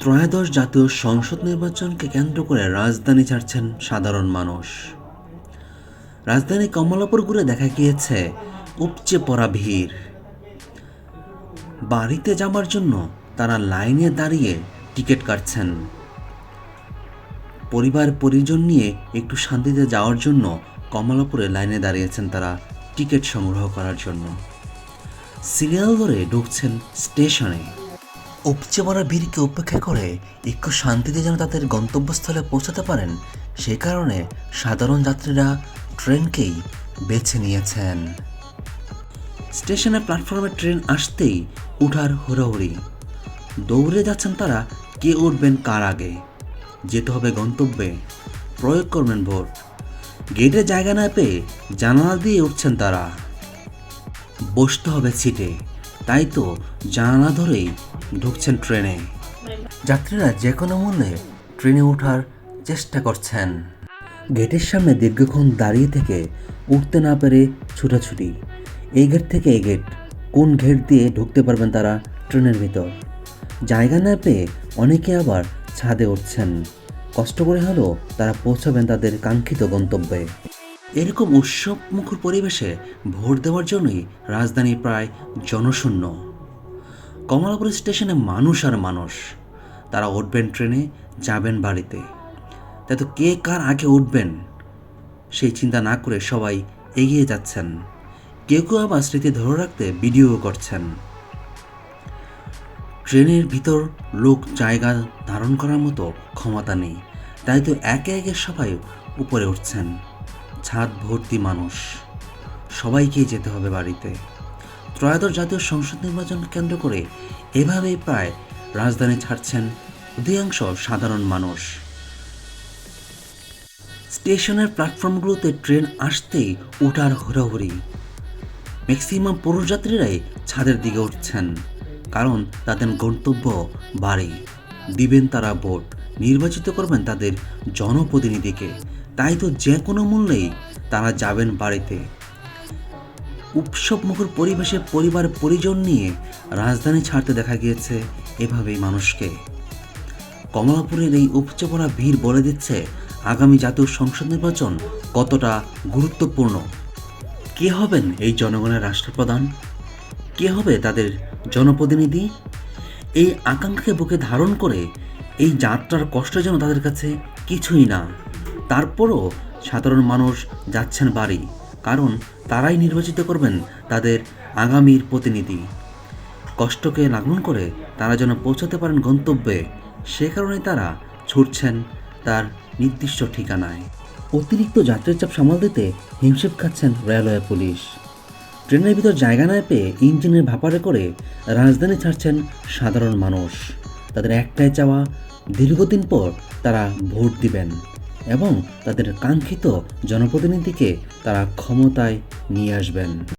ত্রয়োদশ জাতীয় সংসদ নির্বাচনকে কেন্দ্র করে রাজধানী ছাড়ছেন সাধারণ মানুষ। রাজধানী কমলাপুর ঘুরে দেখা গিয়েছে উপচে পড়া ভিড়। বাড়িতে যাবার জন্য তারা লাইনে দাঁড়িয়ে টিকিট কাটছেন। পরিবার পরিজন নিয়ে একটু শান্তিতে যাওয়ার জন্য কমলাপুরে লাইনে দাঁড়িয়েছেন তারা টিকিট সংগ্রহ করার জন্য। সিরিয়াল ধরে ঢুকছেন স্টেশনে। উপচে পড়া ভিড়কে উপেক্ষা করে একটু শান্তিতে যেন তাদের গন্তব্যস্থলে পৌঁছাতে পারেন, সে কারণে সাধারণ যাত্রীরা ট্রেনকেই বেছে নিয়েছেন। স্টেশনের প্ল্যাটফর্মে ট্রেন আসতেই উঠার হুড়োহুড়ি। দৌড়ে যাচ্ছেন তারা, কে উঠবেন কার আগে? যেতে হবে গন্তব্যে, প্রয়োগ করবেন ভোট গেটে জায়গা না পেয়ে জানালা দিয়ে উঠছেন তারা। বসতে হবে সিটে। তাই তো জানালা ধরেই ঢুকছেন ট্রেনে। যাত্রীরা যে কোনো মূল্যে ট্রেনে ওঠার চেষ্টা করছেন। গেটের সামনে দীর্ঘক্ষণ দাঁড়িয়ে থেকে উঠতে না পেরে ছুটাছুটি। এই গেট থেকে এই গেট, কোন গেট দিয়ে ঢুকতে পারবেন তারা ট্রেনের ভিতর। জায়গা না পেয়ে অনেকে আবার ছাদে উঠছেন। কষ্ট করে হলেও তারা পৌঁছাবেন তাদের কাঙ্ক্ষিত গন্তব্যে। এরকম উৎসব মুখর পরিবেশে ভোট দেওয়ার জন্যই রাজধানী প্রায় জনশূন্য। কমলাপুর স্টেশনে মানুষ আর মানুষ। তারা উঠবেন ট্রেনে, যাবেন বাড়িতে। তাই তো কে কার আগে উঠবেন? সেই চিন্তা না করে সবাই এগিয়ে যাচ্ছেন। কেউ কেউ আবার স্মৃতি ধরে রাখতে ভিডিও করছেন। ট্রেনের ভিতর লোক জায়গা ধারণ করার মতো ক্ষমতা নেই। তাই তো একে একে সবাই উপরে উঠছেন। ছাদ ভর্তি মানুষ। সবাইকেই যেতে হবে বাড়িতে। ত্রয়োদশ জাতীয় সংসদ নির্বাচন কেন্দ্র করে এভাবেই প্রায় রাজধানী ছাড়ছেন অধিকাংশ সাধারণ মানুষ। স্টেশনের প্ল্যাটফর্মগুলোতে ট্রেন আসতেই উঠার হুড়োহুড়ি। ম্যাক্সিমাম পুরুষ যাত্রীরাই ছাদের দিকে উঠছেন, কারণ তাদের গন্তব্য বাড়ি। দিবেন তারা ভোট, নির্বাচিত করবেন তাদের জনপ্রতিনিধিকে তাই তো যে কোনো মূল্যেই তারা যাবেন বাড়িতে। উৎসব মুখর পরিবেশে পরিবার পরিজন নিয়ে রাজধানী ছাড়তে দেখা গিয়েছে এভাবেই মানুষকে। কমলাপুরের এই উপচে পড়া ভিড় বলে দিচ্ছে আগামী জাতীয় সংসদ নির্বাচন কতটা গুরুত্বপূর্ণ। কে হবেন এই জনগণের রাষ্ট্রপ্রধান? কে হবে তাদের জনপ্রতিনিধি? এই আকাঙ্ক্ষাকে বুকে ধারণ করে এই যাত্রার কষ্ট যেন তাদের কাছে কিছুই না। তারপরও সাধারণ মানুষ যাচ্ছেন বাড়ি, কারণ তারাই নির্বাচিত করবেন তাদের আগামীর প্রতিনিধি। কষ্টকে লাঘন করে তারা যেন পৌঁছাতে পারেন গন্তব্যে, সে কারণে তারা ছুটছেন তার নির্দিষ্ট ঠিকানায়। অতিরিক্ত যাত্রীর চাপ সামাল দিতে হিমশিম খাচ্ছেন রেলওয়ে পুলিশ। ট্রেনের ভিতর জায়গা না পেয়ে ইঞ্জিনের ভাপারে করে রাজধানী ছাড়ছেন সাধারণ মানুষ। তাদের একটাই চাওয়া, দীর্ঘদিন পর তারা ভোট দিবেন। এবং তাদের কাঙ্ক্ষিত জনপ্রতিনিধিকে তারা ক্ষমতায় নিয়ে আসবেন।